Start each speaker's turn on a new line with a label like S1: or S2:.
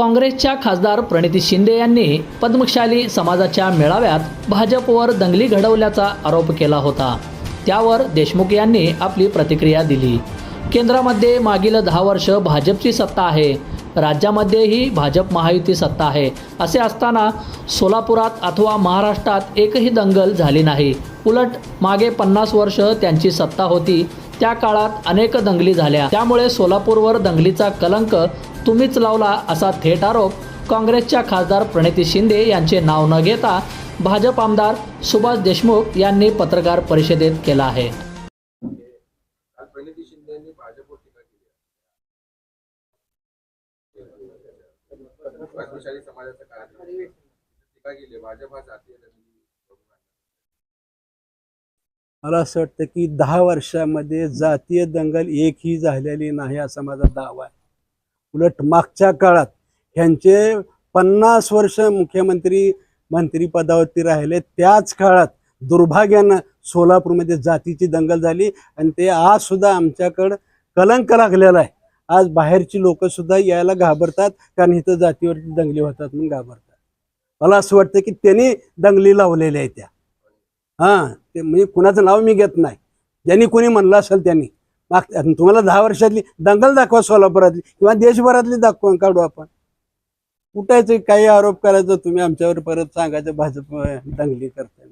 S1: काँग्रेसच्या खासदार प्रणिती शिंदे यांनी पद्मशाली समाजाच्या मेळाव्यात भाजपवर दंगली घडवल्याचा आरोप केला होता. त्यावर देशमुख यांनी आपली प्रतिक्रिया दिली. केंद्रामध्ये मागील दहा वर्ष भाजपची सत्ता आहे. राज्यामध्येही भाजप महायुती सत्ता आहे. असे असताना सोलापुरात अथवा महाराष्ट्रात एकही दंगल झाली नाही. उलट मागे पन्नास वर्ष त्यांची सत्ता होती. त्या काळात अनेक दंगली झाल्या. त्यामुळे सोलापूरवर दंगलीचा कलंक तुम्हीच लावला असा थेट आरोप काँग्रेसच्या खासदार प्रणिती शिंदे यांचे नाव न घेता भाजप आमदार सुभाष देशमुख यांनी पत्रकार परिषदेत केला आहे.
S2: मला असं वाटतं की दहा वर्षामध्ये जातीय दंगल एकही झालेली नाही असा माझा दावा आहे. उलट मागच्या काळात ह्यांचे पन्नास वर्ष मुख्यमंत्री मंत्रिपदावरती राहिले त्याच काळात दुर्भाग्यानं सोलापूरमध्ये जातीची दंगल झाली आणि ते आज सुद्धा आमच्याकडं कलंक लागलेला आहे. आज बाहेरची लोक सुद्धा यायला घाबरतात कारण इथं जातीवरती दंगली होतात म्हणून घाबरतात. मला असं वाटतं की त्यांनी दंगली लावलेल्या आहेत त्या. हां ते म्हणजे कुणाचं नाव मी घेत नाही. ज्यांनी कोणी म्हणलं असेल त्यांनी. माग तुम्हाला दहा वर्षातली दंगल दाखवा सोलापुरातली किंवा देशभरातली दाखवा काढू आपण. उठायचं काही आरोप करायचं तुम्ही आमच्यावर परत सांगायचं भाजप दंगली करताय